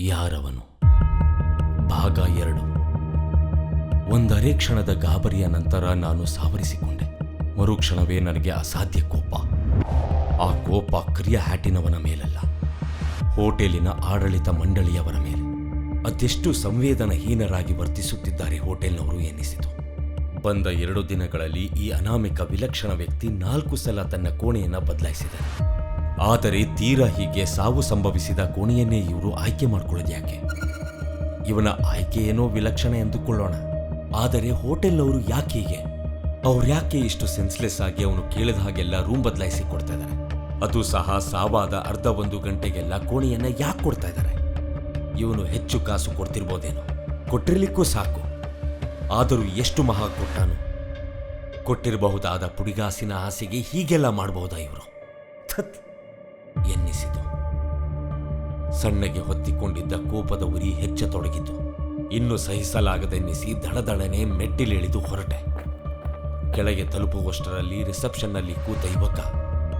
ಯಾರವನು? ಭಾಗ ಎರಡು. ಒಂದರೆ ಕ್ಷಣದ ಗಾಬರಿಯ ನಂತರ ನಾನು ಸಾವರಿಸಿಕೊಂಡೆ. ಮರುಕ್ಷಣವೇ ನನಗೆ ಅಸಾಧ್ಯ ಕೋಪ. ಆ ಕೋಪ ಕ್ರಿಯ ಹ್ಯಾಟಿನವನ ಮೇಲಲ್ಲ. ಹೋಟೆಲಿನ ಆಡಳಿತ ಮಂಡಳಿಯವರ ಮೇಲೆ. ಅದೆಷ್ಟು ಸಂವೇದನಹೀನರಾಗಿ ವರ್ತಿಸುತ್ತಿದ್ದಾರೆ ಹೋಟೆಲ್ನವರು ಎನ್ನಿಸಿತು. ಬಂದ ಎರಡು ದಿನಗಳಲ್ಲಿ ಈ ಅನಾಮಿಕ ವಿಲಕ್ಷಣ ವ್ಯಕ್ತಿ ನಾಲ್ಕು ಸಲ ತನ್ನ ಕೋಣೆಯನ್ನ ಬದಲಾಯಿಸಿದನು. ಆದರೆ ತೀರಾ ಹೀಗೆ ಸಾವು ಸಂಭವಿಸಿದ ಕೋಣೆಯನ್ನೇ ಇವರು ಆಯ್ಕೆ ಮಾಡ್ಕೊಳ್ಳೋದು ಯಾಕೆ? ಇವನ ಆಯ್ಕೆ ಏನೋ ವಿಲಕ್ಷಣ ಎಂದುಕೊಳ್ಳೋಣ. ಆದರೆ ಹೋಟೆಲ್ನವರು ಯಾಕೆ ಹೀಗೆ? ಅವ್ರು ಯಾಕೆ ಇಷ್ಟು ಸೆನ್ಸ್ಲೆಸ್ ಆಗಿ ಅವನು ಕೇಳಿದ ಹಾಗೆಲ್ಲ ರೂಮ್ ಬದಲಾಯಿಸಿ ಕೊಡ್ತಾ ಇದ್ದಾರೆ? ಅದು ಸಹ ಸಾವಾದ ಅರ್ಧ ಒಂದು ಗಂಟೆಗೆಲ್ಲ ಕೋಣೆಯನ್ನ ಯಾಕೆ ಕೊಡ್ತಾ ಇದ್ದಾರೆ? ಇವನು ಹೆಚ್ಚು ಕಾಸು ಕೊಡ್ತಿರ್ಬೋದೇನೋ? ಕೊಟ್ಟಿರ್ಲಿಕ್ಕೂ ಸಾಕು. ಆದರೂ ಎಷ್ಟು ಮಹಾ ಕೊಟ್ಟಾನು? ಕೊಟ್ಟಿರಬಹುದಾದ ಪುಡಿಗಾಸಿನ ಆಸೆಗೆ ಹೀಗೆಲ್ಲ ಮಾಡಬಹುದಾ ಇವರು? ಎನ್ನಿಸಿತು. ಸಣ್ಣಗೆ ಹೊತ್ತಿಕೊಂಡಿದ್ದ ಕೋಪದ ಉರಿ ಹೆಚ್ಚತೊಡಗಿತು. ಇನ್ನು ಸಹಿಸಲಾಗದೆನ್ನಿಸಿ ದಡದಡನೆ ಮೆಟ್ಟಿಲಿಳಿದು ಹೊರಟೆ. ಕೆಳಗೆ ತಲುಪುವಷ್ಟರಲ್ಲಿ ರಿಸೆಪ್ಷನ್ನಲ್ಲಿ ಕೂತ ಯುವಕ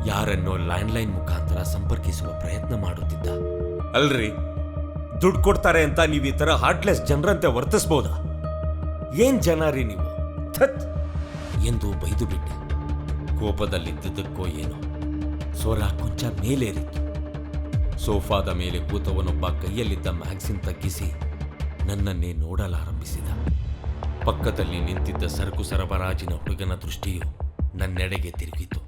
ಯಾರನ್ನೋ ಲ್ಯಾಂಡ್ಲೈನ್ ಮುಖಾಂತರ ಸಂಪರ್ಕಿಸುವ ಪ್ರಯತ್ನ ಮಾಡುತ್ತಿದ್ದ. ಅಲ್ರಿ ದುಡ್ಡು ಕೊಡ್ತಾರೆ ಅಂತ ನೀವು ಈ ತರ ಹಾರ್ಟ್ಲೆಸ್ ಜನರಂತೆ ವರ್ತಿಸ್ಬೋದಾ? ಏನ್ ಜನ ರೀ ನೀವು? ಥತ್! ಎಂದು ಬೈದು ಬಿಟ್ಟೆ. ಕೋಪದಲ್ಲಿದ್ದುದಕ್ಕೋ ಏನೋ. ಸ್ವರ ಕೊಂಚ ಮೇಲೇರಿತು. ಸೋಫಾದ ಮೇಲೆ ಕೂತವನೊಬ್ಬ ಕೈಯಲ್ಲಿದ್ದ ಮ್ಯಾಗ್ಸಿನ್ ತಗ್ಗಿಸಿ ನನ್ನನ್ನೇ ನೋಡಲಾರಂಭಿಸಿದ. ಪಕ್ಕದಲ್ಲಿ ನಿಂತಿದ್ದ ಸರಕು ಸರಬರಾಜಿನ ಹುಡುಗನ ದೃಷ್ಟಿಯು ನನ್ನೆಡೆಗೆ ತಿರುಗಿತು.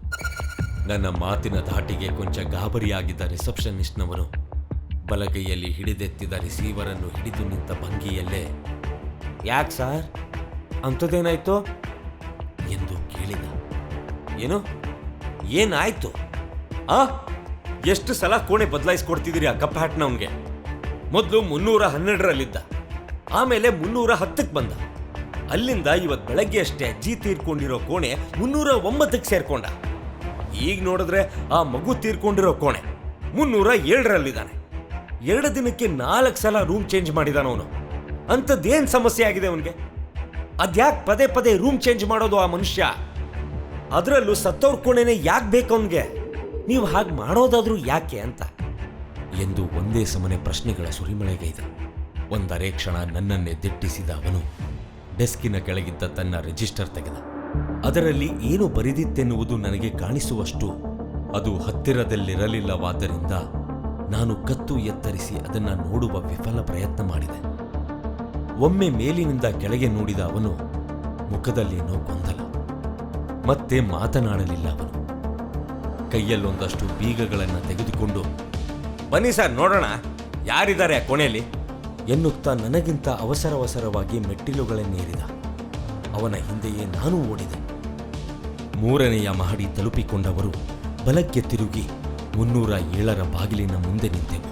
ನನ್ನ ಮಾತಿನ ಧಾಟಿಗೆ ಕೊಂಚ ಗಾಬರಿಯಾಗಿದ್ದ ರಿಸೆಪ್ಷನಿಸ್ಟ್ನವರು ಬಲಗೈಯಲ್ಲಿ ಹಿಡಿದೆತ್ತಿದ ರಿಸೀವರ್ ಅನ್ನು ಹಿಡಿದು ನಿಂತ ಭಂಗಿಯಲ್ಲೇ, ಯಾಕೆ ಸರ್? ಅಂಥದ್ದೇನಾಯ್ತು? ಎಂದು ಕೇಳಿದ. ಏನು? ಏನಾಯ್ತು? ಆ? ಎಷ್ಟು ಸಲ ಕೋಣೆ ಬದಲಾಯಿಸ್ಕೊಡ್ತಿದ್ದೀರಿ ಆ ಕಪ್ ಹ್ಯಾಟ್ನವನ್ಗೆ ಮೊದಲು ಮುನ್ನೂರ ಹನ್ನೆರಡರಲ್ಲಿದ್ದ. ಆಮೇಲೆ ಮುನ್ನೂರ ಹತ್ತಕ್ಕೆ ಬಂದ. ಅಲ್ಲಿಂದ ಇವತ್ತು ಬೆಳಗ್ಗೆ ಅಷ್ಟೇ ಅಜ್ಜಿ ತೀರ್ಕೊಂಡಿರೋ ಕೋಣೆ ಮುನ್ನೂರ ಒಂಬತ್ತಕ್ಕೆ ಸೇರ್ಕೊಂಡ. ಈಗ ನೋಡಿದ್ರೆ ಆ ಮಗು ತೀರ್ಕೊಂಡಿರೋ ಕೋಣೆ ಮುನ್ನೂರ ಏಳರಲ್ಲಿದ್ದಾನೆ. ಎರಡು ದಿನಕ್ಕೆ ನಾಲ್ಕು ಸಲ ರೂಮ್ ಚೇಂಜ್ ಮಾಡಿದಾನ ಅವನು. ಅಂಥದ್ದೇನು ಸಮಸ್ಯೆ ಆಗಿದೆ ಅವನಿಗೆ? ಅದ್ಯಾಕೆ ಪದೇ ಪದೇ ರೂಮ್ ಚೇಂಜ್ ಮಾಡೋದು ಆ ಮನುಷ್ಯ? ಅದರಲ್ಲೂ ಸತ್ತೋರ್ ಕೋಣೆನೇ ಯಾಕೆ ಬೇಕು ಅವನಿಗೆ? ನೀವು ಹಾಗೆ ಮಾಡೋದಾದ್ರೂ ಯಾಕೆ ಅಂತ? ಎಂದು ಒಂದೇ ಸಮನೆ ಪ್ರಶ್ನೆಗಳ ಸುರಿಮಳೆಗೈದ ಒಂದರೆ ಕ್ಷಣ ನನ್ನನ್ನೇ ದಿಟ್ಟಿಸಿದ ಅವನು ಡೆಸ್ಕಿನ ಕೆಳಗಿದ್ದ ತನ್ನ ರಿಜಿಸ್ಟರ್ ತೆಗೆದ. ಅದರಲ್ಲಿ ಏನು ಬರೆದಿತ್ತೆನ್ನುವುದು ನನಗೆ ಕಾಣಿಸುವಷ್ಟು ಅದು ಹತ್ತಿರದಲ್ಲಿರಲಿಲ್ಲವಾದ್ದರಿಂದ ನಾನು ಕತ್ತು ಎತ್ತರಿಸಿ ಅದನ್ನು ನೋಡುವ ವಿಫಲ ಪ್ರಯತ್ನ ಮಾಡಿದೆ. ಒಮ್ಮೆ ಮೇಲಿನಿಂದ ಕೆಳಗೆ ನೋಡಿದ ಅವನು ಮುಖದಲ್ಲೇನೋ ಗೊಂದಲ. ಮತ್ತೆ ಮಾತನಾಡಲಿಲ್ಲ ಅವನು. ಕೈಯಲ್ಲೊಂದಷ್ಟು ಬೀಗಗಳನ್ನು ತೆಗೆದುಕೊಂಡು, ಬನ್ನಿ ಸರ್, ನೋಡೋಣ. ಯಾರಿದ್ದಾರೆ ಆ ಕೊನೆಯಲ್ಲಿ ಎನ್ನುತ್ತಾ ನನಗಿಂತ ಅವಸರವಸರವಾಗಿ ಮೆಟ್ಟಿಲುಗಳನ್ನೇರಿದ ಅವನ ಹಿಂದೆಯೇ ನಾನು ಓಡಿದೆ. ಮೂರನೆಯ ಮಹಡಿ ತಲುಪಿಕೊಂಡವರು ಬಲಕ್ಕೆ ತಿರುಗಿ ಮುನ್ನೂರ ಏಳರ ಬಾಗಿಲಿನ ಮುಂದೆ ನಿಂತೆವು.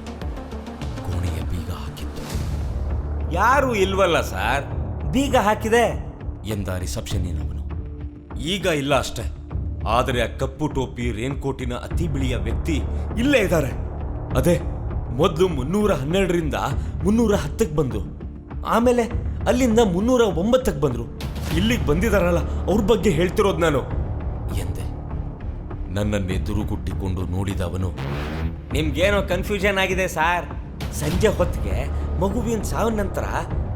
ಕೋಣೆಯ ಬೀಗ ಹಾಕಿತ್ತು. ಯಾರು ಇಲ್ವಲ್ಲ ಸರ್? ಬೀಗ ಹಾಕಿದೆ? ಎಂದ ರಿಸೆಪ್ಷನ್ನಿನವನು ಈಗ ಇಲ್ಲ ಅಷ್ಟೇ. ಆದರೆ ಆ ಕಪ್ಪು ಟೋಪಿ ರೇನ್ಕೋಟಿನ ಅತಿ ಬಿಳಿಯ ವ್ಯಕ್ತಿ ಇಲ್ಲೇ ಇದ್ದಾರೆ. ಅದೇ ಮೊದಲು ಮುನ್ನೂರ ಹನ್ನೆರಡರಿಂದ ಮುನ್ನೂರ ಹತ್ತಕ್ಕೆ ಬಂದು ಆಮೇಲೆ ಅಲ್ಲಿಂದ ಮುನ್ನೂರ ಒಂಬತ್ತಕ್ಕೆ ಬಂದರು. ಇಲ್ಲಿಗೆ ಬಂದಿದಾರಲ್ಲ ಅವ್ರ ಬಗ್ಗೆ ಹೇಳ್ತಿರೋದು ನಾನು. ಎಂದೆ ನನ್ನನ್ನೆದುರು ಕುಟ್ಟಿಕೊಂಡು ನೋಡಿದ ಅವನು ನಿಮ್ಗೇನೋ ಕನ್ಫ್ಯೂಷನ್ ಆಗಿದೆ ಸಾರ್. ಸಂಜೆ ಹೊತ್ತಿಗೆ ಮಗುವಿನ ಸಾವಿನ ನಂತರ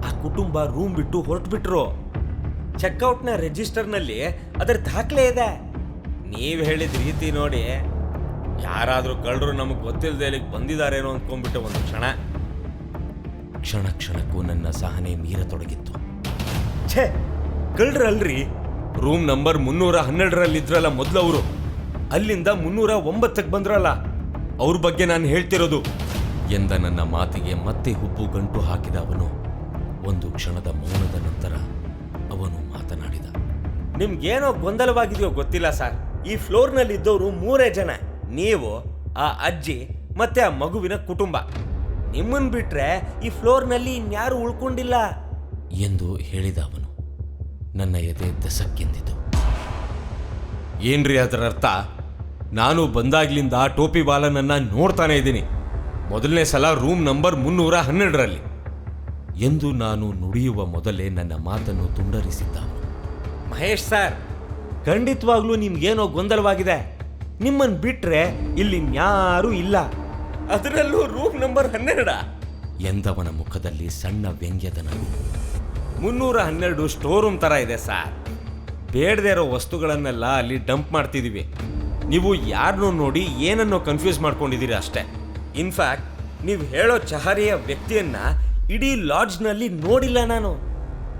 ಆ ಕುಟುಂಬ ರೂಮ್ ಬಿಟ್ಟು ಹೊರಟುಬಿಟ್ರು. ಚೆಕ್ಔಟ್ನ ರಿಜಿಸ್ಟರ್ನಲ್ಲಿ ಅದರ ದಾಖಲೆ ಇದೆ. ನೀವು ಹೇಳಿದ ರೀತಿ ನೋಡಿ ಯಾರಾದರೂ ಕಳ್ಳರು ನಮಗೆ ಗೊತ್ತಿಲ್ಲದೆ ಇಲ್ಲಿಗೆ ಬಂದಿದ್ದಾರೇನೋ ಅಂದ್ಕೊಂಡ್ಬಿಟ್ಟು ಒಂದು ಕ್ಷಣ ಕ್ಷಣ ಕ್ಷಣಕ್ಕೂ ನನ್ನ ಸಹನೆ ಮೀರತೊಡಗಿತ್ತು. ಛೇ, ಕಳ್ಳರಲ್ರಿ? ರೂಮ್ ನಂಬರ್ ಮುನ್ನೂರ ಹನ್ನೆರಡರಲ್ಲಿದ್ರಲ್ಲ ಮೊದಲವರು ಅಲ್ಲಿಂದ ಮುನ್ನೂರ ಒಂಬತ್ತಕ್ಕೆ ಬಂದ್ರಲ್ಲ, ಅವ್ರ ಬಗ್ಗೆ ನಾನು ಹೇಳ್ತಿರೋದು. ಎಂದ ನನ್ನ ಮಾತಿಗೆ ಮತ್ತೆ ಹುಬ್ಬು ಗಂಟು ಹಾಕಿದ ಅವನು. ಒಂದು ಕ್ಷಣದ ಮೌನದ ನಂತರ ಅವನು ಮಾತನಾಡಿದ. ನಿಮ್ಗೇನೋ ಗೊಂದಲವಾಗಿದೆಯೋ ಗೊತ್ತಿಲ್ಲ ಸರ್. ಈ ಫ್ಲೋರ್ನಲ್ಲಿ ಇದ್ದವರು ಮೂರೇ ಜನ ನೀವು ಆ ಅಜ್ಜಿ ಮತ್ತೆ ಆ ಮಗುವಿನ ಕುಟುಂಬ. ನಿಮ್ಮನ್ ಬಿಟ್ರೆ ಈ ಫ್ಲೋರ್ನಲ್ಲಿ ಇನ್ಯಾರು ಉಳ್ಕೊಂಡಿಲ್ಲ? ಎಂದು ಹೇಳಿದ ಅವನು. ನನ್ನ ಎದೆ ದಸಕ್ಕೆಂದಿತು. ಏನ್ರಿ ಅದರ ಅರ್ಥ? ನಾನು ಬಂದಾಗ್ಲಿಂದ ಟೋಪಿ ಬಾಲನನ್ನ ನೋಡ್ತಾನೆ ಇದ್ದೀನಿ. ಮೊದಲನೇ ಸಲ ರೂಮ್ ನಂಬರ್ ಮುನ್ನೂರ ಹನ್ನೆರಡರಲ್ಲಿ ಎಂದು ನಾನು ನುಡಿಯುವ ಮೊದಲೇ ನನ್ನ ಮಾತನ್ನು ತುಂಡರಿಸಿದ್ದ ಮಹೇಶ್ ಸರ್ ಖಂಡಿತವಾಗ್ಲೂ ನಿಮ್ಗೇನೋ ಗೊಂದಲವಾಗಿದೆ. ನಿಮ್ಮನ್ನು ಬಿಟ್ರೆ ಇಲ್ಲಿ ಯಾರೂ ಇಲ್ಲ. ಅದರಲ್ಲೂ ರೂಮ್ ನಂಬರ್ ಹನ್ನೆರಡ. ಎಂದವನ ಮುಖದಲ್ಲಿ ಸಣ್ಣ ವ್ಯಂಗ್ಯದ ನಗು. ಮುನ್ನೂರ ಹನ್ನೆರಡು ಸ್ಟೋರ್ ರೂಮ್ ಥರ ಇದೆ ಸರ್. ಬೇಡದೇ ಇರೋ ವಸ್ತುಗಳನ್ನೆಲ್ಲ ಅಲ್ಲಿ ಡಂಪ್ ಮಾಡ್ತಿದ್ದೀವಿ ನೀವು ಯಾರನ್ನೋ ನೋಡಿ ಏನನ್ನೋ ಕನ್ಫ್ಯೂಸ್ ಮಾಡ್ಕೊಂಡಿದ್ದೀರಿ ಅಷ್ಟೇ. ಇನ್ಫ್ಯಾಕ್ಟ್ ನೀವು ಹೇಳೋ ಚಹರಿಯ ವ್ಯಕ್ತಿಯನ್ನ ಇಡೀ ಲಾಡ್ಜ್ನಲ್ಲಿ ನೋಡಿಲ್ಲ ನಾನು.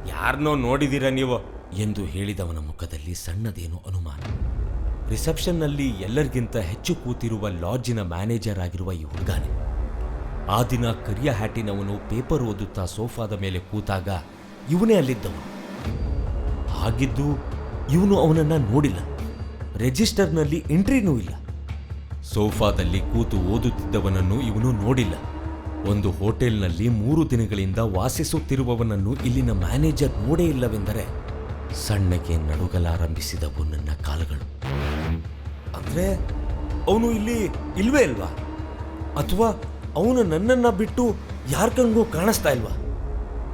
ಯಾರನ್ನೋ ನೋಡಿದ್ದೀರಾ ನೀವು? ಎಂದು ಹೇಳಿದವನ ಮುಖದಲ್ಲಿ ಸಣ್ಣದೇನು ಅನುಮಾನ. ರಿಸೆಪ್ಷನ್ನಲ್ಲಿ ಎಲ್ಲರಿಗಿಂತ ಹೆಚ್ಚು ಕೂತಿರುವ ಲಾಡ್ಜಿನ ಮ್ಯಾನೇಜರ್ ಆಗಿರುವ ಈ ಹುಡುಗಾನೆ. ಆ ದಿನ ಕರಿಯ ಹ್ಯಾಟಿನವನು ಪೇಪರ್ ಓದುತ್ತಾ ಸೋಫಾದ ಮೇಲೆ ಕೂತಾಗ ಇವನೇ ಅಲ್ಲಿದ್ದವನು. ಹಾಗಿದ್ದು ಇವನು ಅವನನ್ನು ನೋಡಿಲ್ಲ. ರಿಜಿಸ್ಟರ್ನಲ್ಲಿ ಎಂಟ್ರಿನೂ ಇಲ್ಲ. ಸೋಫಾದಲ್ಲಿ ಕೂತು ಓದುತ್ತಿದ್ದವನನ್ನು ಇವನು ನೋಡಿಲ್ಲ. ಒಂದು ಹೋಟೆಲ್ನಲ್ಲಿ ಮೂರು ದಿನಗಳಿಂದ ವಾಸಿಸುತ್ತಿರುವವನನ್ನು ಇಲ್ಲಿನ ಮ್ಯಾನೇಜರ್ ನೋಡೇ ಇಲ್ಲವೆಂದರೆ ಸಣ್ಣಗೆ ನಡುಗಲಾರಂಭಿಸಿದವು ನನ್ನ ಕಾಲುಗಳು. ಅಂದ್ರೆ ಅವನು ಇಲ್ಲಿ ಇಲ್ವೇ ಇಲ್ವಾ ಅಥವಾ ಅವನು ನನ್ನನ್ನ ಬಿಟ್ಟು ಯಾರ ಕಣ್ಗೂ ಕಾಣಿಸ್ತಾ ಇಲ್ವಾ?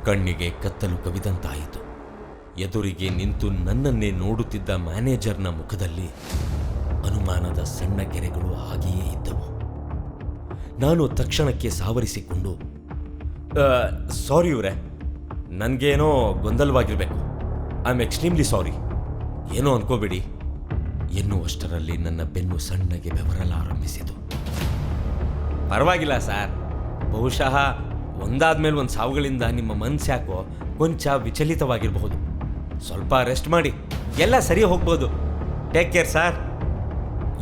ಕಣ್ಣಿಗೆ ಕತ್ತಲು ಕವಿದಂತಾಯಿತು. ಎದುರಿಗೆ ನಿಂತು ನನ್ನನ್ನೇ ನೋಡುತ್ತಿದ್ದ ಮ್ಯಾನೇಜರ್ನ ಮುಖದಲ್ಲಿ ಅನುಮಾನದ ಸಣ್ಣ ಗೆರೆಗಳು ಹಾಗೆಯೇ ಇದ್ದವು. ನಾನು ತಕ್ಷಣಕ್ಕೆ ಸಾವರಿಸಿಕೊಂಡು ಸಾರಿ ಇವರೇ. ನನಗೇನೋ ಗೊಂದಲವಾಗಿರ್ಬೇಕು. ಐ ಆಮ್ ಎಕ್ಸ್ಟ್ರೀಮ್ಲಿ ಸಾರಿ ಏನೋ ಅನ್ಕೋಬೇಡಿ. ಎನ್ನುವಷ್ಟರಲ್ಲಿ ನನ್ನ ಬೆನ್ನು ಸಣ್ಣಗೆ ಬೆವರಲಾರಂಭಿಸಿತು ಪರವಾಗಿಲ್ಲ ಸರ್. ಬಹುಶಃ ಒಂದಾದ್ಮೇಲೆ ಒಂದು ಸಾವುಗಳಿಂದ ನಿಮ್ಮ ಮನಸ್ಸು ಯಾಕೋ ಕೊಂಚ ವಿಚಲಿತವಾಗಿರಬಹುದು. ಸ್ವಲ್ಪ ರೆಸ್ಟ್ ಮಾಡಿ. ಎಲ್ಲ ಸರಿ ಹೋಗ್ಬೋದು. ಟೇಕ್ ಕೇರ್ ಸರ್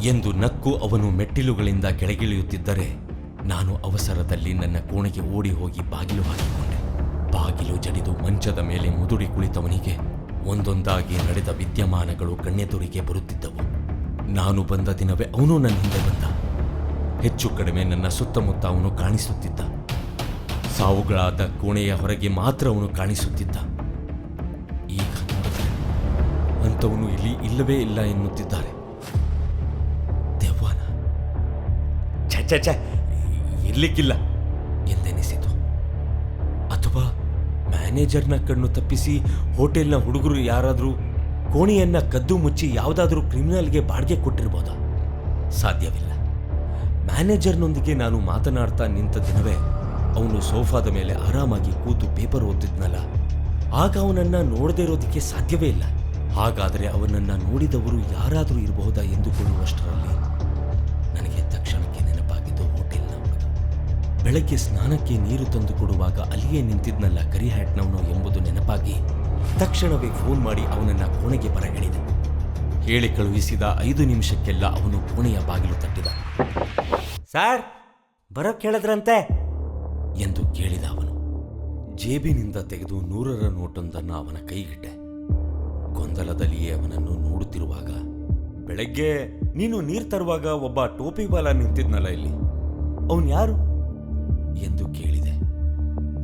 ಎಂದು ನಕ್ಕು ಅವನು ಮೆಟ್ಟಿಲುಗಳಿಂದ ಕೆಳಗಿಳಿಯುತ್ತಿದ್ದರೆ ನಾನು ಅವಸರದಲ್ಲಿ ನನ್ನ ಕೋಣೆಗೆ ಓಡಿ ಹೋಗಿ ಬಾಗಿಲು ಹಾಕಿಕೊಂಡೆ. ಬಾಗಿಲು ಜಡಿದು ಮಂಚದ ಮೇಲೆ ಮುದುಡಿ ಕುಳಿತವನಿಗೆ ಒಂದೊಂದಾಗಿ ನಡೆದ ವಿದ್ಯಮಾನಗಳು ಕಣ್ಣೆದುರಿಗೆ ಬರುತ್ತಿದ್ದವು. ನಾನು ಬಂದ ದಿನವೇ ಅವನು ನನ್ನ ಹಿಂದೆ ಬಂದ. ಹೆಚ್ಚು ಕಡಿಮೆ ನನ್ನ ಸುತ್ತಮುತ್ತ ಅವನು ಕಾಣಿಸುತ್ತಿದ್ದ. ಸಾವುಗಳಾದ ಕೋಣೆಯ ಹೊರಗೆ ಮಾತ್ರ ಅವನು ಕಾಣಿಸುತ್ತಿದ್ದ. ಈಗ ನೋಡಿದರೆ ಅಂಥವನು ಇಲ್ಲಿ ಇಲ್ಲವೇ ಇಲ್ಲ ಎನ್ನುತ್ತಿದ್ದಾರೆ. ದೆವ್ವನ. ಛೆ ಛೆ ಇರ್ಲಿಕ್ಕಿಲ್ಲ. ಮ್ಯಾನೇಜರ್ನ ಕಣ್ಣು ತಪ್ಪಿಸಿ ಹೋಟೆಲ್ನ ಹುಡುಗರು ಯಾರಾದರೂ ಕೋಣೆಯನ್ನ ಕದ್ದು ಮುಚ್ಚಿ ಯಾವುದಾದ್ರೂ ಕ್ರಿಮಿನಲ್ಗೆ ಬಾಡಿಗೆ ಕೊಟ್ಟಿರ್ಬೋದಾ? ಸಾಧ್ಯವಿಲ್ಲ. ಮ್ಯಾನೇಜರ್ನೊಂದಿಗೆ ನಾನು ಮಾತನಾಡ್ತಾ ನಿಂತ ದಿನವೇ ಅವನು ಸೋಫಾದ ಮೇಲೆ ಆರಾಮಾಗಿ ಕೂತು ಪೇಪರ್ ಓದ್ತಿದ್ನಲ್ಲ. ಆಗ ಅವನನ್ನ ನೋಡದೇ ಇರೋದಕ್ಕೆ ಸಾಧ್ಯವೇ ಇಲ್ಲ. ಹಾಗಾದರೆ ಅವನನ್ನ ನೋಡಿದವರು ಯಾರಾದರೂ ಇರಬಹುದಾ ಎಂದುಕೊಳ್ಳುವಷ್ಟರಲ್ಲಿ ಬೆಳಗ್ಗೆ ಸ್ನಾನಕ್ಕೆ ನೀರು ತಂದು ಕೊಡುವಾಗ ಅಲ್ಲಿಯೇ ನಿಂತಿದ್ನಲ್ಲ ಕರಿ ಹ್ಯಾಟ್ನವನು ಎಂಬುದು ನೆನಪಾಗಿ ತಕ್ಷಣವೇ ಫೋನ್ ಮಾಡಿ ಅವನನ್ನ ಕೋಣೆಗೆ ಬರ ಹೇಳಿದೆ ಹೇಳಿ ಕಳುಹಿಸಿದ ಐದು ನಿಮಿಷಕ್ಕೆಲ್ಲ ಅವನು ಕೋಣೆಯ ಬಾಗಿಲು ತಟ್ಟಿದ. ಸಾರ್, ಬರೋಕ್ ಹೇಳಿದ್ರಂತೆ? ಎಂದು ಕೇಳಿದ ಅವನು. ಜೇಬಿನಿಂದ ತೆಗೆದು ನೂರರ ನೋಟೊಂದನ್ನು ಅವನ ಕೈಗಿಟ್ಟೆ. ಗೊಂದಲದಲ್ಲಿಯೇ ಅವನನ್ನು ನೋಡುತ್ತಿರುವಾಗ, ಬೆಳಗ್ಗೆ ನೀನು ನೀರು ತರುವಾಗ ಒಬ್ಬ ಟೋಪಿವಾಲ ನಿಂತಿದ್ನಲ್ಲ ಇಲ್ಲಿ. ಅವನು ಯಾರು? ಎಂದು ಕೇಳಿದೆ.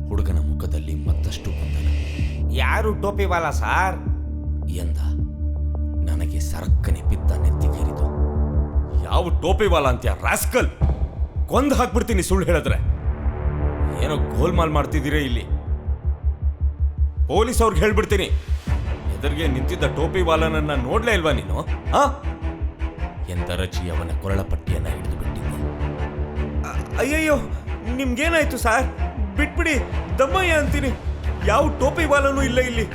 ಹುಡುಗನ ಮುಖದಲ್ಲಿ ಮತ್ತಷ್ಟು ಗೊಂದಲ. ಯಾರು ಟೋಪಿವಾಲ ಸಾರ್? ಎಂದ. ನನಗೆ ಸರಕ್ಕನೆ ಪಿತ್ತ ನೆತ್ತಿಗೇರಿತು ಯಾವ ಟೋಪಿವಾಲ ಅಂತ್ಯ ರಾಸ್ಕಲ್? ಕೊಂದ್ ಹಾಕ್ಬಿಡ್ತೀನಿ ಸುಳ್ಳು ಹೇಳಿದ್ರೆ. ಏನೋ ಗೋಲ್ಮಾಲ್ ಮಾಡ್ತಿದ್ದೀರಾ ಇಲ್ಲಿ. ಪೊಲೀಸ್ ಅವ್ರಿಗೆ ಹೇಳ್ಬಿಡ್ತೀನಿ. ಎದುರಿಗೆ ನಿಂತಿದ್ದ ಟೋಪಿವಾಲನನ್ನ ನೋಡ್ಲೇ ಇಲ್ವಾ ನೀನು? ಹಾ? ಎಂದರಚಿ ಅವನ ಕೊರಳ ಪಟ್ಟಿಯನ್ನ ಹಿಡಿದು ಬಿಟ್ಟಿದ್ದ. ಅಯ್ಯಯ್ಯೋ ನಿಮ್ಗೇನಾಯ್ತು ಸಾರ್? ಬಿಟ್ಬಿಡಿ ದಮ್ಮಯ್ಯ ಅಂತೀನಿ. ಯಾವ ಟೋಪಿ ಬಾಲನೂ ಇಲ್ಲ ಇಲ್ಲಿ.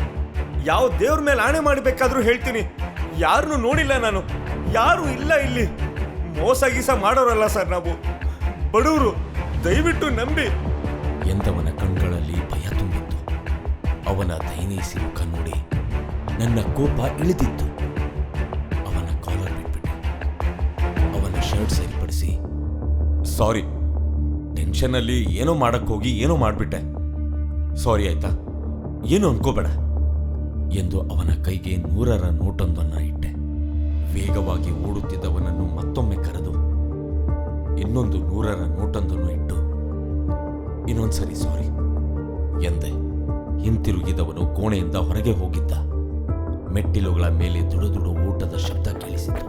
ಯಾವ ದೇವ್ರ ಮೇಲೆ ಆಣೆ ಮಾಡಬೇಕಾದ್ರೂ ಹೇಳ್ತೀನಿ. ಯಾರನ್ನು ನೋಡಿಲ್ಲ ನಾನು. ಯಾರು ಇಲ್ಲ ಇಲ್ಲಿ. ಮೋಸ ಗೀಸ ಮಾಡೋರಲ್ಲ ಸರ್ ನಾವು. ಬಡವರು ದಯವಿಟ್ಟು ನಂಬಿ. ಎಂದವನ ಕಣ್ಗಳಲ್ಲಿ ಭಯ ತುಂಬಿತ್ತು. ಅವನ ದಯನೀಸಿ ಮುಖ ನೋಡಿ ನನ್ನ ಕೋಪ ಇಳಿದಿತ್ತು. ಅವನ ಕಾಲರ್ ಬಿಟ್ಬಿಟ್ಟು ಅವನ ಶರ್ಟ್ ಸರಿಪಡಿಸಿ ಸಾರಿ. ಟೆನ್ಷನಲ್ಲಿ ಏನೋ ಹೋಗಿ ಏನೋ ಮಾಡ್ಬಿಟ್ಟೆ. ಸಾರಿ ಆಯ್ತಾ? ಏನು ಅನ್ಕೋಬೇಡ ಎಂದು ಅವನ ಕೈಗೆ ನೂರರ ನೋಟೊಂದನ್ನು ಇಟ್ಟೆ. ವೇಗವಾಗಿ ಓಡುತ್ತಿದ್ದವನನ್ನು ಮತ್ತೊಮ್ಮೆ ಕರೆದು, ಇನ್ನೊಂದು ನೂರರ ನೋಟೊಂದನ್ನು ಇಟ್ಟು, ಇನ್ನೊಂದ್ಸರಿ ಸಾರಿ ಎಂದೆ. ಹಿಂತಿರುಗಿದವನು ಕೋಣೆಯಿಂದ ಹೊರಗೆ ಹೋಗಿದ್ದ. ಮೆಟ್ಟಿಲುಗಳ ಮೇಲೆ ದುಡುದುಡು ಊಟದ ಶಬ್ದ ಕೇಳಿಸಿತು.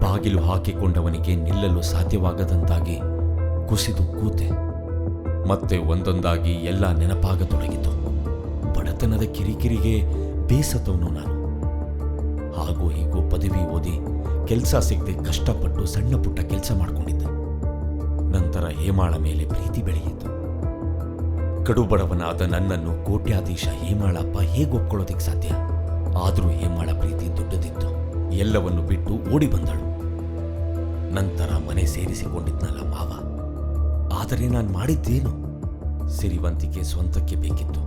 ಬಾಗಿಲು ಹಾಕಿಕೊಂಡವನಿಗೆ ನಿಲ್ಲಲು ಸಾಧ್ಯವಾಗದಂತಾಗಿ ಕುಸಿದು ಕೂತೆ. ಮತ್ತೆ ಒಂದೊಂದಾಗಿ ಎಲ್ಲ ನೆನಪಾಗತೊಡಗಿತು. ಬಡತನದ ಕಿರಿಕಿರಿಗೆ ಬೇಸತವನು ನಾನು. ಹಾಗೂ ಹೀಗೂ ಪದವಿ ಓದಿ ಕೆಲಸ ಸಿಗದೆ ಕಷ್ಟಪಟ್ಟು ಸಣ್ಣ ಪುಟ್ಟ ಕೆಲಸ ಮಾಡಿಕೊಂಡಿದ್ದೆ. ನಂತರ ಹೇಮಾಳ ಮೇಲೆ ಪ್ರೀತಿ ಬೆಳೆಯಿತು. ಕಡುಬಡವನಾದ ನನ್ನನ್ನು ಕೋಟ್ಯಾಧೀಶ ಹೇಮಾಳಪ್ಪ ಹೇಗೆ ಒಪ್ಕೊಳ್ಳೋದಿಕ್ ಸಾಧ್ಯ? ಆದರೂ ಹೇಮಾಳ ಪ್ರೀತಿ ದೊಡ್ಡದಿತ್ತು. ಎಲ್ಲವನ್ನು ಬಿಟ್ಟು ಓಡಿ ಬಂದಳು. ನಂತರ ಮನೆ ಸೇರಿಸಿಕೊಂಡಿದ್ನಲ್ಲ ಮಾವ. ಆದರೆ ನಾನು ಮಾಡಿದ್ದೇನು? ಸಿರಿವಂತಿಕೆ ಸ್ವಂತಕ್ಕೆ ಬೇಕಿತ್ತು.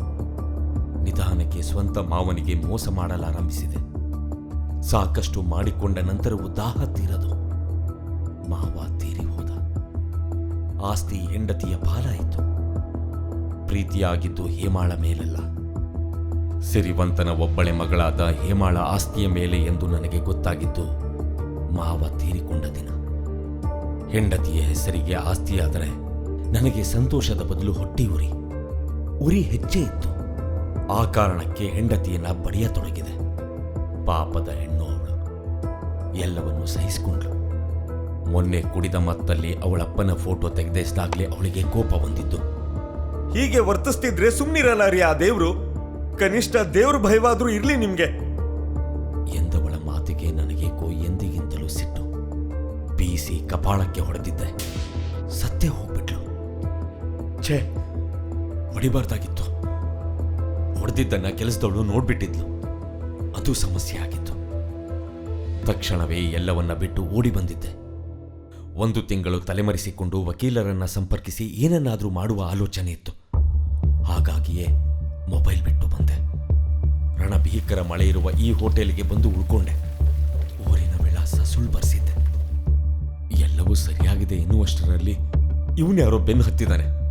ನಿಧಾನಕ್ಕೆ ಸ್ವಂತ ಮಾವನಿಗೆ ಮೋಸ ಮಾಡಲಾರಂಭಿಸಿದೆ. ಸಾಕಷ್ಟು ಮಾಡಿಕೊಂಡ ನಂತರವೂ ದಾಹ ತೀರದು. ಮಾವ ತೀರಿ ಹೋದ. ಆಸ್ತಿ ಹೆಂಡತಿಯ ಪಾಲಾಯಿತು ಪ್ರೀತಿಯಾಗಿದ್ದು ಹೇಮಾಳ ಮೇಲಲ್ಲ. ಸಿರಿವಂತನ ಒಬ್ಬಳೆ ಮಗಳಾದ ಹೇಮಾಳ ಆಸ್ತಿಯ ಮೇಲೆ ಎಂದು ನನಗೆ ಗೊತ್ತಾಗಿದ್ದು ಮಾವ ತೀರಿಕೊಂಡ ದಿನ. ಹೆಂಡತಿಯ ಹೆಸರಿಗೆ ಆಸ್ತಿಯಾದರೆ ನನಗೆ ಸಂತೋಷದ ಬದಲು ಹೊಟ್ಟಿ ಉರಿ. ಉರಿ ಹೆಚ್ಚೇ ಇತ್ತು. ಆ ಕಾರಣಕ್ಕೆ ಹೆಂಡತಿಯನ್ನ ಬಡಿಯತೊಡಗಿದೆ. ಪಾಪದ ಹೆಣ್ಣು ಅವಳು. ಎಲ್ಲವನ್ನು ಸಹಿಸಿಕೊಂಡ್ಳು. ಮೊನ್ನೆ ಕುಡಿದ ಮತ್ತಲ್ಲಿ ಅವಳಪ್ಪನ ಫೋಟೋ ತೆಗೆದಿಸಿದಾಗಲೇ ಅವಳಿಗೆ ಕೋಪ ಬಂದಿದ್ದು ಹೀಗೆ ವರ್ತಿಸ್ತಿದ್ರೆ ಸುಮ್ನಿರಲ್ಲ ರೀ ಆ ದೇವ್ರು. ಕನಿಷ್ಠ ದೇವ್ರ ಭಯವಾದ್ರೂ ಇರ್ಲಿ ನಿಮ್ಗೆ. ಎಂದವಳ ಮಾತಿಗೆ ನನಗೆ ಕೋ ಎಂದಿಗಿಂತಲೂ ಸಿಟ್ಟು. ಬೀಸಿ ಕಪಾಳಕ್ಕೆ ಹೊಡೆದಿದ್ದೆ. ಛೇ ಹೊಡಿಬಾರ್ದಾಗಿತ್ತು ಹೊಡೆದಿದ್ದನ್ನು ಕೆಲಸದವಳು ನೋಡ್ಬಿಟ್ಟಿದ್ಲು. ಅದು ಸಮಸ್ಯೆ ಆಗಿತ್ತು. ತಕ್ಷಣವೇ ಎಲ್ಲವನ್ನ ಬಿಟ್ಟು ಓಡಿ ಬಂದಿದ್ದೆ. ಒಂದು ತಿಂಗಳು ತಲೆಮರೆಸಿಕೊಂಡು ವಕೀಲರನ್ನ ಸಂಪರ್ಕಿಸಿ ಏನನ್ನಾದರೂ ಮಾಡುವ ಆಲೋಚನೆ ಇತ್ತು. ಹಾಗಾಗಿಯೇ ಮೊಬೈಲ್ ಬಿಟ್ಟು ಬಂದೆ. ರಣಭೀಕರ ಮಳೆ ಇರುವ ಈ ಹೋಟೆಲ್ಗೆ ಬಂದು ಉಳ್ಕೊಂಡೆ. ಊರಿನ ವಿಳಾಸ ಸುಳ್ಳು ಬರ್ಸಿದ್ದೆ. ಎಲ್ಲವೂ ಸರಿಯಾಗಿದೆ ಎನ್ನುವಷ್ಟರಲ್ಲಿ ಇವನ್ಯಾರೋ ಬೆನ್ನು ಹತ್ತಿದ್ದಾನೆ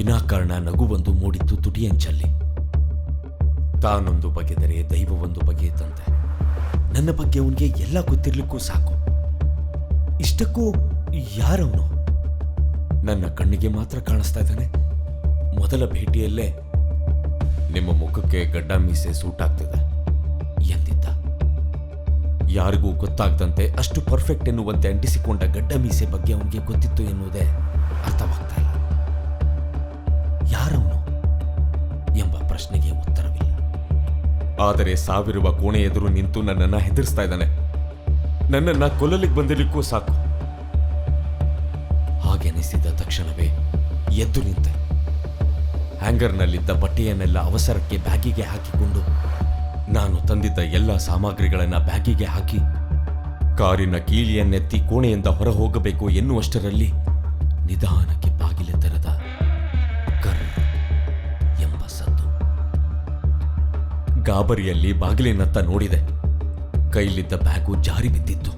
ವಿನಾಕಾರಣ ನಗುವೊಂದು ಮೂಡಿತ್ತು ತುಟಿಯಂಚಲ್ಲಿ. ತಾನೊಂದು ಬಗೆದರೆ ದೈವವೊಂದು ಬಗೆಯಿತಂತೆ ನನ್ನ ಬಗ್ಗೆ ಅವನಿಗೆ ಎಲ್ಲ ಗೊತ್ತಿರ್ಲಿಕ್ಕೂ ಸಾಕು. ಇಷ್ಟಕ್ಕೂ ಯಾರವನು? ನನ್ನ ಕಣ್ಣಿಗೆ ಮಾತ್ರ ಕಾಣಿಸ್ತಾ ಇದ್ದಾನೆ. ಮೊದಲ ಭೇಟಿಯಲ್ಲೇ ನಿಮ್ಮ ಮುಖಕ್ಕೆ ಗಡ್ಡ ಮೀಸೆ ಸೂಟ್ ಆಗ್ತಿದೆ ಎಂದಿದ್ದ. ಯಾರಿಗೂ ಗೊತ್ತಾಗದಂತೆ ಅಷ್ಟು ಪರ್ಫೆಕ್ಟ್ ಎನ್ನುವಂತೆ ಅಂಟಿಸಿಕೊಂಡ ಗಡ್ಡ ಮೀಸೆ ಬಗ್ಗೆ ಅವನಿಗೆ ಗೊತ್ತಿತ್ತು ಎನ್ನುವುದೇ ಅರ್ಥವಾಗ್ತಾ ಪ್ರಶ್ನೆಗೆ ಉತ್ತರವಿಲ್ಲ. ಆದರೆ ಸಾವಿರುವ ಕೋಣೆ ಎದುರು ನಿಂತು ನನ್ನನ್ನ ಹೆದರಿಸ್ತಾ ಇದ್ದಾನೆ. ನನ್ನನ್ನ ಕೊಲ್ಲಲಿಕ್ಕೆ ಬಂದಿರಲಿಕ್ಕೂ ಸಾಕು. ಹಾಗೆನಿಸಿದ ತಕ್ಷಣವೇ ಎದ್ದು ನಿಂತೆ. ಹ್ಯಾಂಗರ್ನಲ್ಲಿದ್ದ ಬಟ್ಟೆಯನ್ನೆಲ್ಲ ಅವಸರಕ್ಕೆ ಬ್ಯಾಗಿಗೆ ಹಾಕಿಕೊಂಡು ನಾನು ತಂದಿದ್ದ ಎಲ್ಲ ಸಾಮಗ್ರಿಗಳನ್ನ ಬ್ಯಾಗಿಗೆ ಹಾಕಿ ಕಾರಿನ ಕೀಲಿಯನ್ನೆತ್ತಿ ಕೋಣೆಯಿಂದ ಹೊರ ಹೋಗಬೇಕು ಎನ್ನುವಷ್ಟರಲ್ಲಿ ನಿಧಾನಕ್ಕೆ ಗಾಬರಿಯಲ್ಲಿ ಬಾಗಿಲಿನತ್ತ ನೋಡಿದೆ. ಕೈಲಿದ್ದ ಬ್ಯಾಗು ಜಾರಿ ಬಿದ್ದಿತ್ತು.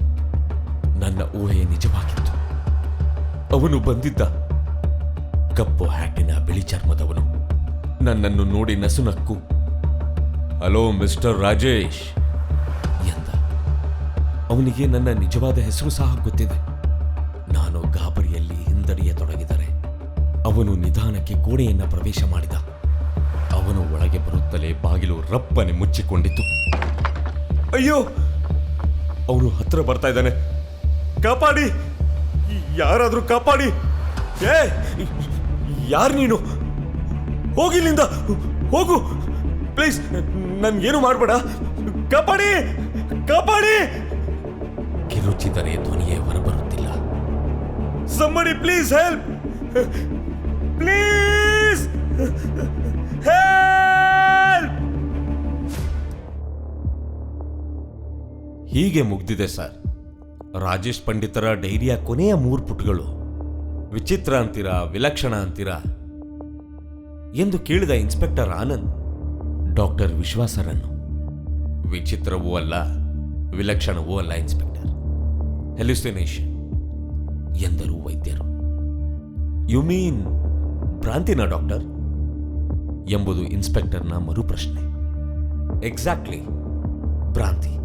ನನ್ನ ಊಹೆ ನಿಜವಾಗಿತ್ತು. ಅವನು ಬಂದಿದ್ದ. ಕಪ್ಪು ಹ್ಯಾಟಿನ ಬಿಳಿ ಚರ್ಮದವನು. ನನ್ನನ್ನು ನೋಡಿ ನಸುನಕ್ಕು. Hello, mister Rajesh. ಎಂದ. ಅವನಿಗೆ ನನ್ನ ನಿಜವಾದ ಹೆಸರು ಸಹ ಗೊತ್ತಿದೆ. ನಾನು ಗಾಬರಿಯಲ್ಲಿ ಹಿಂದಡಿಯತೊಡಗಿದರೆ ಅವನು ನಿಧಾನಕ್ಕೆ ಕೋಣೆಯನ್ನು ಪ್ರವೇಶ ಮಾಡಿದ. ಒಳಗೆ ಬರುತ್ತಲೇ ಬಾಗಿಲು ರಪ್ಪನೆ ಮುಚ್ಚಿಕೊಂಡಿತು. ಅಯ್ಯೋ ಅವನು ಹತ್ರ ಬರ್ತಾ ಇದ್ದಾನೆ. ಕಾಪಾಡಿ. ಯಾರಾದ್ರೂ ಕಾಪಾಡಿ. ಏ, ಯಾರು ನೀನು? ಹೋಗಿಲ್ಲಿಂದ ಹೋಗು. ಪ್ಲೀಸ್, ನನ್ಗೇನು ಮಾಡಬೇಡ. ಕಾಪಾಡಿ. ಕಾಪಾಡಿ. ಕಿರುಚಿದರೆ ಧ್ವನಿಯೇ ಹೊರಬರುತ್ತಿಲ್ಲ. Somebody please help please help ಹೀಗೆ ಮುಗ್ದಿದೆ ಸರ್. ರಾಜೇಶ್ ಪಂಡಿತರ ಡೈರಿಯ ಕೊನೆಯ ಮೂರು ಪುಟಗಳು. ವಿಚಿತ್ರ ಅಂತೀರಾ, ವಿಲಕ್ಷಣ ಅಂತೀರಾ? ಎಂದು ಕೇಳಿದ ಇನ್ಸ್ಪೆಕ್ಟರ್ ಆನಂದ್, ಡಾಕ್ಟರ್ ವಿಶ್ವಾಸರನ್ನು. ವಿಚಿತ್ರವೂ ಅಲ್ಲ, ವಿಲಕ್ಷಣವೂ ಅಲ್ಲ ಇನ್ಸ್ಪೆಕ್ಟರ್. ಹೆಲ್ಯುಸಿನೇಷನ್ ಎಂದರು ವೈದ್ಯರು. ಯು ಮೀನ್ ಭ್ರಾಂತಿನ ಡಾಕ್ಟರ್? ಎಂಬುದು ಇನ್ಸ್ಪೆಕ್ಟರ್ನ ಮರುಪ್ರಶ್ನೆ. ಎಕ್ಸಾಕ್ಟ್ಲಿ ಭ್ರಾಂತಿ.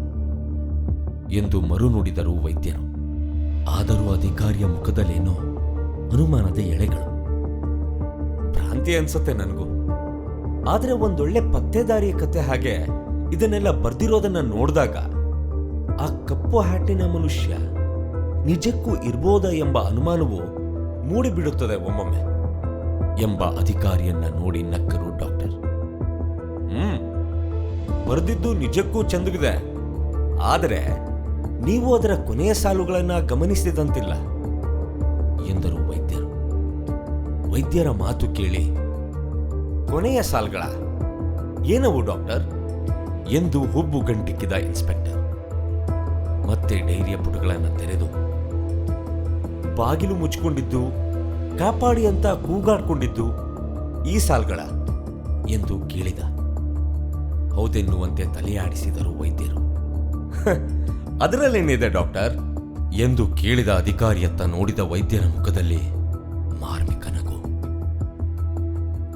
ಎಂದು ಮರು ನುಡಿದರು ವೈದ್ಯರು. ಆದರೂ ಅಧಿಕಾರಿಯ ಮುಖದಲ್ಲೇನೋ ಅನುಮಾನದ ಎಳೆಗಳು. ಭ್ರಾಂತಿ ಅನ್ಸತ್ತೆ ನನಗೂ. ಆದರೆ ಒಂದೊಳ್ಳೆ ಪತ್ತೆದಾರಿಯ ಕತೆ ಹಾಗೆ ಇದನ್ನೆಲ್ಲ ಬರ್ದಿರೋದನ್ನ ನೋಡಿದಾಗ ಆ ಕಪ್ಪು ಹ್ಯಾಟಿನ ಮನುಷ್ಯ ನಿಜಕ್ಕೂ ಇರ್ಬೋದ ಎಂಬ ಅನುಮಾನವು ಮೂಡಿಬಿಡುತ್ತದೆ ಒಮ್ಮೊಮ್ಮೆ ಎಂಬ ಅಧಿಕಾರಿಯನ್ನ ನೋಡಿ ನಕ್ಕರು ಡಾಕ್ಟರ್. ಹ್ಮ್, ಬರೆದಿದ್ದು ನಿಜಕ್ಕೂ ಚಂದಗಿದೆ. ಆದರೆ ನೀವು ಅದರ ಕೊನೆಯ ಸಾಲುಗಳನ್ನು ಗಮನಿಸಿದಂತಿಲ್ಲ ಎಂದರು ವೈದ್ಯರು. ವೈದ್ಯರ ಮಾತು ಕೇಳಿ, ಕೊನೆಯ ಸಾಲುಗಳ, ಏನವು ಡಾಕ್ಟರ್? ಎಂದು ಹುಬ್ಬು ಗಂಟಿಕ್ಕಿದ ಇನ್ಸ್ಪೆಕ್ಟರ್. ಮತ್ತೆ ಡೈರಿಯ ಪುಟಗಳನ್ನು ತೆರೆದು, ಬಾಗಿಲು ಮುಚ್ಚಿಕೊಂಡಿದ್ದು, ಕಾಪಾಡಿ ಅಂತ ಕೂಗಾಡ್ಕೊಂಡಿದ್ದು ಈ ಸಾಲ್ಗಳ ಎಂದು ಕೇಳಿದ. ಹೌದೆನ್ನುವಂತೆ ತಲೆಯಾಡಿಸಿದರು ವೈದ್ಯರು. ಅದರಲ್ಲೇನಿದೆ ಡಾಕ್ಟರ್? ಎಂದು ಕೇಳಿದ ಅಧಿಕಾರಿಯತ್ತ ನೋಡಿದ ವೈದ್ಯರ ಮುಖದಲ್ಲಿ ಮಾರ್ಮಿಕ ನಗು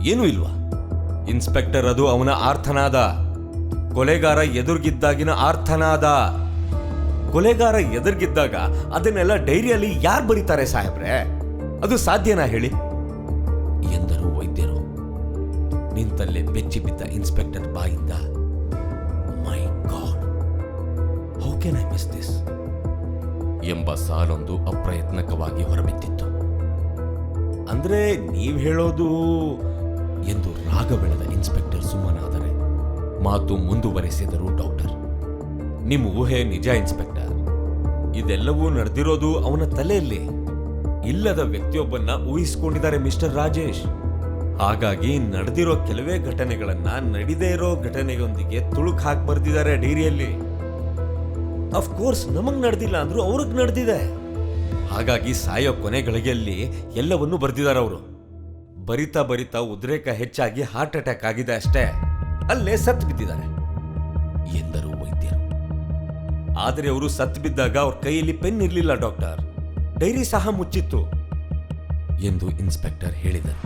ಏನೂ ಇಲ್ವಾ? ಇನ್ಸ್ಪೆಕ್ಟರ್ ಅದು ಅವನ ಆರ್ಥನಾದ. ಕೊಲೆಗಾರ ಎದುರ್ಗಿದ್ದಾಗಿನ ಆರ್ಥನಾದ. ಕೊಲೆಗಾರ ಎದುರ್ಗಿದ್ದಾಗ ಅದನ್ನೆಲ್ಲ ಡೈರಿಯಲ್ಲಿ ಯಾರು ಬರೀತಾರೆ ಸಾಹೇಬ್ರೆ? ಅದು ಸಾಧ್ಯನಾ ಹೇಳಿ? ಎಂದರು ವೈದ್ಯರು. ನಿಂತಲ್ಲೇ ಬೆಚ್ಚಿ ಬಿದ್ದ ಇನ್ಸ್ಪೆಕ್ಟರ್ ಬಾಯಿಂದ ಕ್ಯಾನ್ ಐ ಮಿಸ್ ದಿಸ್ ಎಂಬ ಸಾಲೊಂದು ಅಪ್ರಯತ್ನಕವಾಗಿ ಹೊರಬಿದ್ದಿತ್ತು. ಅಂದ್ರೆ ನೀವ್ ಹೇಳೋದು ಎಂದು ರಾಗ ಬೆಳೆದ ಇನ್ಸ್ಪೆಕ್ಟರ್ ಸುಮ್ಮನಾದರೆ ಮಾತು ಮುಂದುವರೆಸಿದರು ಡಾಕ್ಟರ್. ನಿಮ್ಮ ಊಹೆ ನಿಜ ಇನ್ಸ್ಪೆಕ್ಟರ್. ಇದೆಲ್ಲವೂ ನಡೆದಿರೋದು ಅವನ ತಲೆಯಲ್ಲಿ. ಇಲ್ಲದ ವ್ಯಕ್ತಿಯೊಬ್ಬನ್ನ ಊಹಿಸಿಕೊಂಡಿದ್ದಾರೆ ಮಿಸ್ಟರ್ ರಾಜೇಶ್. ಹಾಗಾಗಿ ನಡೆದಿರೋ ಕೆಲವೇ ಘಟನೆಗಳನ್ನ ನಡೆದೇ ಇರೋ ಘಟನೆಯೊಂದಿಗೆ ತುಳುಕ್ ಹಾಕಿ ಬರ್ದಿದ್ದಾರೆ ಡೈರಿಯಲ್ಲಿ. ಕೋರ್ಸ್ ನಮಗ್ ನಡೆದಿಲ್ಲ ಅಂದ್ರು ಅವ್ರಿಗೆ ನಡೆದಿದೆ. ಹಾಗಾಗಿ ಸಾಯೋ ಕೊನೆ ಗಳಿಗೆಯಲ್ಲಿ ಎಲ್ಲವನ್ನೂ ಬರೆದಿದ್ದಾರೆ ಅವರು. ಬರಿತಾ ಬರಿತಾ ಉದ್ರೇಕ ಹೆಚ್ಚಾಗಿ ಹಾರ್ಟ್ ಅಟ್ಯಾಕ್ ಆಗಿದೆ ಅಷ್ಟೇ. ಅಲ್ಲೇ ಸತ್ ಬಿದ್ದಿದ್ದಾರೆ. ಎಂದರು ವೈದ್ಯರು. ಆದರೆ ಅವರು ಸತ್ ಬಿದ್ದಾಗ ಅವ್ರ ಕೈಯಲ್ಲಿ ಪೆನ್ ಇರಲಿಲ್ಲ, ಡಾಕ್ಟರ್. ಡೈರಿ ಸಹ ಮುಚ್ಚಿತ್ತು ಎಂದು ಇನ್ಸ್ಪೆಕ್ಟರ್ ಹೇಳಿದರು.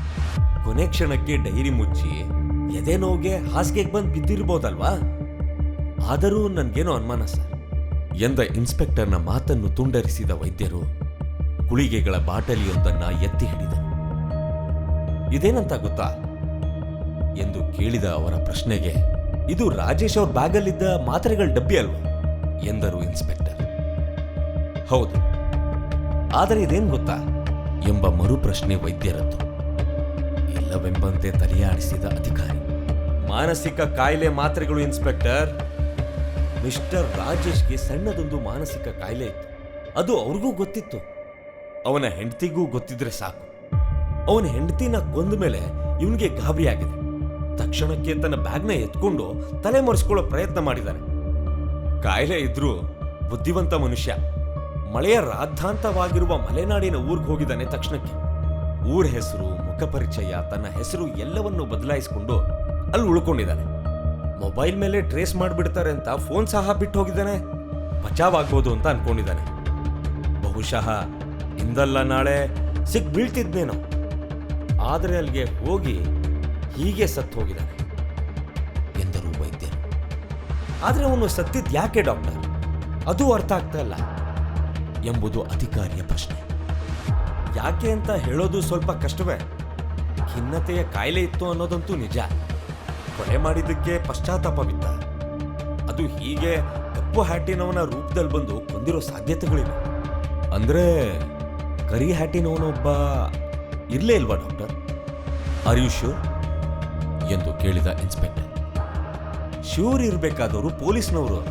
ಕೊನೆ ಕ್ಷಣಕ್ಕೆ ಡೈರಿ ಮುಚ್ಚಿ ಎದೆ ನೋವಿಗೆ ಹಾಸಿಗೆಗೆ ಬಂದು ಬಿದ್ದಿರ್ಬೋದಲ್ವಾ? ಆದರೂ ನನಗೇನೋ ಅನುಮಾನ ಸರ್. ಎಂದ ಇನ್ಸ್ಪೆಕ್ಟರ್ನ ಮಾತನ್ನು ತುಂಡರಿಸಿದ ವೈದ್ಯರು ಗುಳಿಗೆಗಳ ಬಾಟಲಿಯೊಂದನ್ನ ಎತ್ತಿ ಹಿಡಿದರು. ಇದೇನಂತ ಗೊತ್ತಾ? ಎಂದು ಕೇಳಿದ ಅವರ ಪ್ರಶ್ನೆಗೆ, ಇದು ರಾಜೇಶ್ ಅವ್ರ ಬ್ಯಾಗಲ್ಲಿದ್ದ ಮಾತ್ರೆಗಳ ಡಬ್ಬಿ ಅಲ್ವಾ? ಎಂದರು ಇನ್ಸ್ಪೆಕ್ಟರ್. ಹೌದು. ಆದರೆ ಇದೇನ್ ಗೊತ್ತಾ? ಎಂಬ ಮರುಪ್ರಶ್ನೆ ವೈದ್ಯರದ್ದು. ಇಲ್ಲವೆಂಬಂತೆ ತಲೆಯಾಡಿಸಿದ ಅಧಿಕಾರಿ. ಮಾನಸಿಕ ಕಾಯಿಲೆ ಮಾತ್ರೆಗಳು ಇನ್ಸ್ಪೆಕ್ಟರ್. ಮಿಸ್ಟರ್ ರಾಜೇಶ್ಗೆ ಸಣ್ಣದೊಂದು ಮಾನಸಿಕ ಕಾಯಿಲೆ ಇತ್ತು. ಅದು ಅವ್ರಿಗೂ ಗೊತ್ತಿತ್ತು. ಅವನ ಹೆಂಡತಿಗೂ ಗೊತ್ತಿದ್ರೆ ಸಾಕು. ಅವನ ಹೆಂಡತಿನ ಕೊಂದ ಮೇಲೆ ಇವನಿಗೆ ಗಾಬರಿ ಆಗಿದೆ. ತಕ್ಷಣಕ್ಕೆ ತನ್ನ ಬ್ಯಾಗ್ನ ಎತ್ಕೊಂಡು ತಲೆ ಮರೆಸ್ಕೊಳ್ಳೋ ಪ್ರಯತ್ನ ಮಾಡಿದ್ದಾನೆ ಕಾಯಿಲೆ ಇದ್ರೂ ಬುದ್ಧಿವಂತ ಮನುಷ್ಯ. ಮಳೆಯ ರಾದ್ಧಾಂತವಾಗಿರುವ ಮಲೆನಾಡಿನ ಊರಿಗೆ ಹೋಗಿದ್ದಾನೆ ತಕ್ಷಣಕ್ಕೆ. ಊರ ಹೆಸರು, ಮುಖ ಪರಿಚಯ, ತನ್ನ ಹೆಸರು ಎಲ್ಲವನ್ನೂ ಬದಲಾಯಿಸಿಕೊಂಡು ಅಲ್ಲಿ ಉಳ್ಕೊಂಡಿದ್ದಾನೆ ಮೊಬೈಲ್ ಮೇಲೆ ಟ್ರೇಸ್ ಮಾಡಿಬಿಡ್ತಾರೆ ಅಂತ ಫೋನ್ ಸಹ ಬಿಟ್ಟು ಹೋಗಿದ್ದಾನೆ. ಬಚಾವ್ ಆಗ್ಬೋದು ಅಂತ ಅನ್ಕೊಂಡಿದ್ದಾನೆ. ಬಹುಶಃ ಇಂದಲ್ಲ ನಾಳೆ ಸಿಕ್ ಬೀಳ್ತಿದ್ನೇನೋ. ಆದರೆ ಅಲ್ಲಿಗೆ ಹೋಗಿ ಹೀಗೆ ಸತ್ತು ಹೋಗಿದ್ದಾನೆ. ಎಂದರು ವೈದ್ಯರು. ಆದರೆ ಅವನು ಸತ್ತಿದ್ದ ಯಾಕೆ ಡಾಕ್ಟರ್? ಅದು ಅರ್ಥ ಆಗ್ತಾ ಇಲ್ಲ ಎಂಬುದು ಅಧಿಕಾರಿಯ ಪ್ರಶ್ನೆ. ಯಾಕೆ ಅಂತ ಹೇಳೋದು ಸ್ವಲ್ಪ ಕಷ್ಟವೇ. ಖಿನ್ನತೆಯ ಕಾಯಿಲೆ ಇತ್ತು ಅನ್ನೋದಂತೂ ನಿಜ. ಕೊಲೆ ಮಾಡಿದ್ದಕ್ಕೆ ಪಶ್ಚಾತ್ತಾಪವಿತ್ತ ಅದು ಹೀಗೆ ಕಪ್ಪು ಹ್ಯಾಟಿನವನ ರೂಪದಲ್ಲಿ ಬಂದು ಕೊಂದಿರೋ ಸಾಧ್ಯತೆಗಳಿವೆ. ಅಂದ್ರೆ ಕರಿ ಹ್ಯಾಟಿನವನೊಬ್ಬ ಇರಲೇ ಇಲ್ವಾ ಡಾಕ್ಟರ್? ಆರ್ ಯು ಶ್ಯೂರ್ ಎಂದು ಕೇಳಿದ ಇನ್ಸ್ಪೆಕ್ಟರ್. ಶ್ಯೂರ್ ಇರಬೇಕಾದವರು ಪೊಲೀಸ್ನವರು.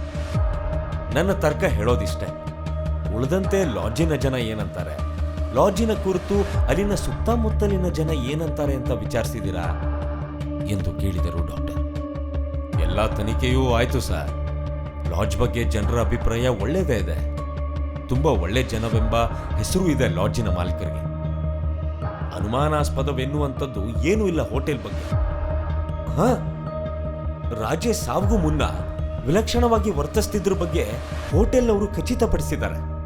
ನನ್ನ ತರ್ಕ ಹೇಳೋದಿಷ್ಟೆ. ಉಳಿದಂತೆ ಲಾಡ್ಜಿನ ಜನ ಏನಂತಾರೆ? ಲಾಡ್ಜಿನ ಕುರಿತು ಅಲ್ಲಿನ ಸುತ್ತಮುತ್ತಲಿನ ಜನ ಏನಂತಾರೆ ಅಂತ ವಿಚಾರಿಸಿದ್ದೀರಾ? ಎಂದು ಕೇಳಿದರು ಡಾಕ್ಟರ್. ಎಲ್ಲ ತನಿಖೆಯೂ ಆಯ್ತು ಸರ್. ಲಾಡ್ಜ್ ಬಗ್ಗೆ ಜನರ ಅಭಿಪ್ರಾಯ ಒಳ್ಳೆಯದೇ ಇದೆ. ತುಂಬಾ ಒಳ್ಳೆ ಜನವೆಂಬ ಹೆಸರು ಇದೆ ಲಾಡ್ಜಿನ ಮಾಲೀಕರಿಗೆ. ಅನುಮಾನಾಸ್ಪದವೆನ್ನುವಂಥದ್ದು ಏನೂ ಇಲ್ಲ ಹೋಟೆಲ್ ಬಗ್ಗೆ. ಹಾ? ರಾಜೇಶ್ ಸಾವಿಗೂ ಮುನ್ನ ವಿಲಕ್ಷಣವಾಗಿ ವರ್ತಿಸ್ತಿದ್ರ ಬಗ್ಗೆ ಹೋಟೆಲ್ನವರು ಖಚಿತಪಡಿಸಿದ್ದಾರೆ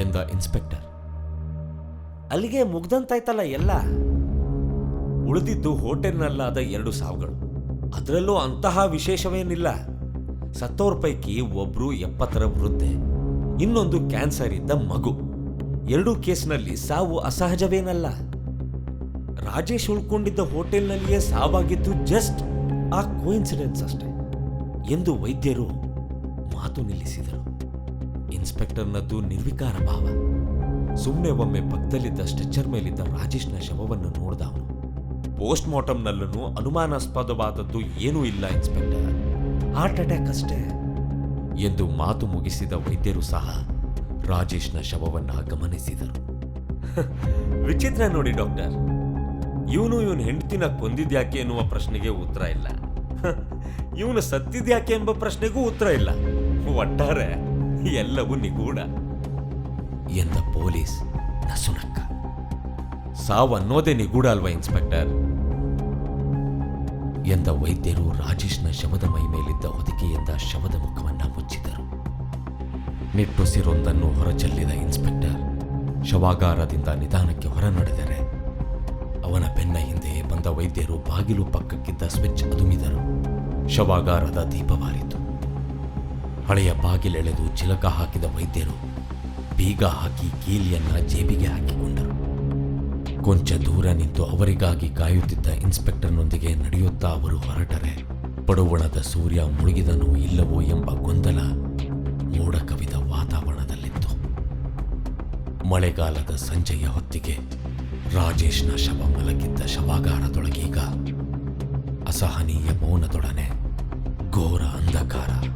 ಎಂದ ಇನ್ಸ್ಪೆಕ್ಟರ್. ಅಲ್ಲಿಗೆ ಮುಗ್ದಂತಾಯ್ತಲ್ಲ ಎಲ್ಲ? ಉಳಿದಿದ್ದು ಹೋಟೆಲ್ನಲ್ಲಾದ ಎರಡು ಸಾವುಗಳು. ಅದರಲ್ಲೂ ಅಂತಹ ವಿಶೇಷವೇನಿಲ್ಲ. ಸತ್ತೋರ್ ಪೈಕಿ ಒಬ್ರು ಎಪ್ಪತ್ತರ ವೃದ್ಧೆ, ಇನ್ನೊಂದು ಕ್ಯಾನ್ಸರ್ ಇದ್ದ ಮಗು. ಎರಡೂ ಕೇಸ್ನಲ್ಲಿ ಸಾವು ಅಸಹಜವೇನಲ್ಲ. ರಾಜೇಶ್ ಉಳ್ಕೊಂಡಿದ್ದ ಹೋಟೆಲ್ನಲ್ಲಿಯೇ ಸಾವಾಗಿದ್ದು ಜಸ್ಟ್ ಆ ಕೋಇನ್ಸಿಡೆನ್ಸ್ ಅಷ್ಟೇ ಎಂದು ವೈದ್ಯರು ಮಾತು ನಿಲ್ಲಿಸಿದರು. ಇನ್ಸ್ಪೆಕ್ಟರ್ನದ್ದು ನಿರ್ವಿಕಾರ ಭಾವ. ಸುಮ್ಮನೆ ಒಮ್ಮೆ ಪಕ್ಕದಲ್ಲಿದ್ದ ಸ್ಟ್ರೆಚರ್ ಮೇಲಿದ್ದ ರಾಜೇಶ್ನ ಶವವನ್ನು ನೋಡಿದ ಅವನು ಪೋಸ್ಟ್ ಮಾರ್ಟಂನಲ್ಲೂ ಅನುಮಾನಾಸ್ಪದವಾದದ್ದು ಏನೂ ಇಲ್ಲ, ಇನ್ಸ್ಪೆಕ್ಟರ್. ಹಾರ್ಟ್ ಅಟ್ಯಾಕ್ ಅಷ್ಟೇ. ಎಂದು ಮಾತು ಮುಗಿಸಿದ ವೈದ್ಯರು ಸಹ ರಾಜೇಶ್ನ ಶವವನ್ನ ಗಮನಿಸಿದರು. ವಿಚಿತ್ರ ನೋಡಿ, ಡಾಕ್ಟರ್. ಇವನು ಇವನು ಹೆಂಡತಿನ ಕೊಂದಿದ್ಯಾಕೆ ಎನ್ನುವ ಪ್ರಶ್ನೆಗೆ ಉತ್ತರ ಇಲ್ಲ. ಇವನು ಸತ್ತಿದ್ಯಾಕೆ ಎಂಬ ಪ್ರಶ್ನೆಗೂ ಉತ್ತರ ಇಲ್ಲ. ಒಟ್ಟಾರೆ ಎಲ್ಲವೂ ನಿಗೂಢ. ಎಂದ ಪೊಲೀಸ್ ನಸುನಕ್ಕ. ಸಾವನ್ನೋದೇ ನಿಗೂಢ ಅಲ್ವಾ, ಇನ್ಸ್ಪೆಕ್ಟರ್? ಎಂದ ವೈದ್ಯರು ರಾಜೇಶ್ನ ಶವದ ಮೈ ಮೇಲಿದ್ದ ಹೊದಿಕೆಯಿಂದ ಶವದ ಮುಖವನ್ನ ಮುಚ್ಚಿದರು ನಿಟ್ಟುಸಿರೊಂದನ್ನು ಹೊರಚೆಲ್ಲಿದ ಇನ್ಸ್ಪೆಕ್ಟರ್ ಶವಾಗಾರದಿಂದ ನಿಧಾನಕ್ಕೆ ಹೊರ ನಡೆದರೆ ಅವನ ಬೆನ್ನ ಹಿಂದೆ ಬಂದ ವೈದ್ಯರು ಬಾಗಿಲು ಪಕ್ಕಕ್ಕಿದ್ದ ಸ್ವಿಚ್ ಅದುಮಿದರು. ಶವಾಗಾರದ ದೀಪವಾರಿತು ಹಳೆಯ ಬಾಗಿಲೆಳೆದು ಚಿಲಕ ಹಾಕಿದ ವೈದ್ಯರು ಬೀಗ ಹಾಕಿ ಕೀಲಿಯನ್ನ ಜೇಬಿಗೆ ಹಾಕಿಕೊಂಡರು. ಕೊಂಚ ದೂರ ನಿಂತು ಅವರಿಗಾಗಿ ಕಾಯುತ್ತಿದ್ದ ಇನ್ಸ್ಪೆಕ್ಟರ್ನೊಂದಿಗೆ ನಡೆಯುತ್ತಾ ಅವರು ಹೊರಟರೆ. ಪಡುವಣದ ಸೂರ್ಯ ಮುಳುಗಿದನೋ ಇಲ್ಲವೋ ಎಂಬ ಗೊಂದಲ ಮೋಡ ಕವಿದ ವಾತಾವರಣದಲ್ಲಿತ್ತು. ಮಳೆಗಾಲದ ಸಂಜೆಯ ಹೊತ್ತಿಗೆ ರಾಜೇಶ್ನ ಶವ ಮಲಗಿದ್ದ ಶವಾಗಾರದೊಳಗೀಗ ಅಸಹನೀಯ ಮೌನದೊಡನೆ ಘೋರ ಅಂಧಕಾರ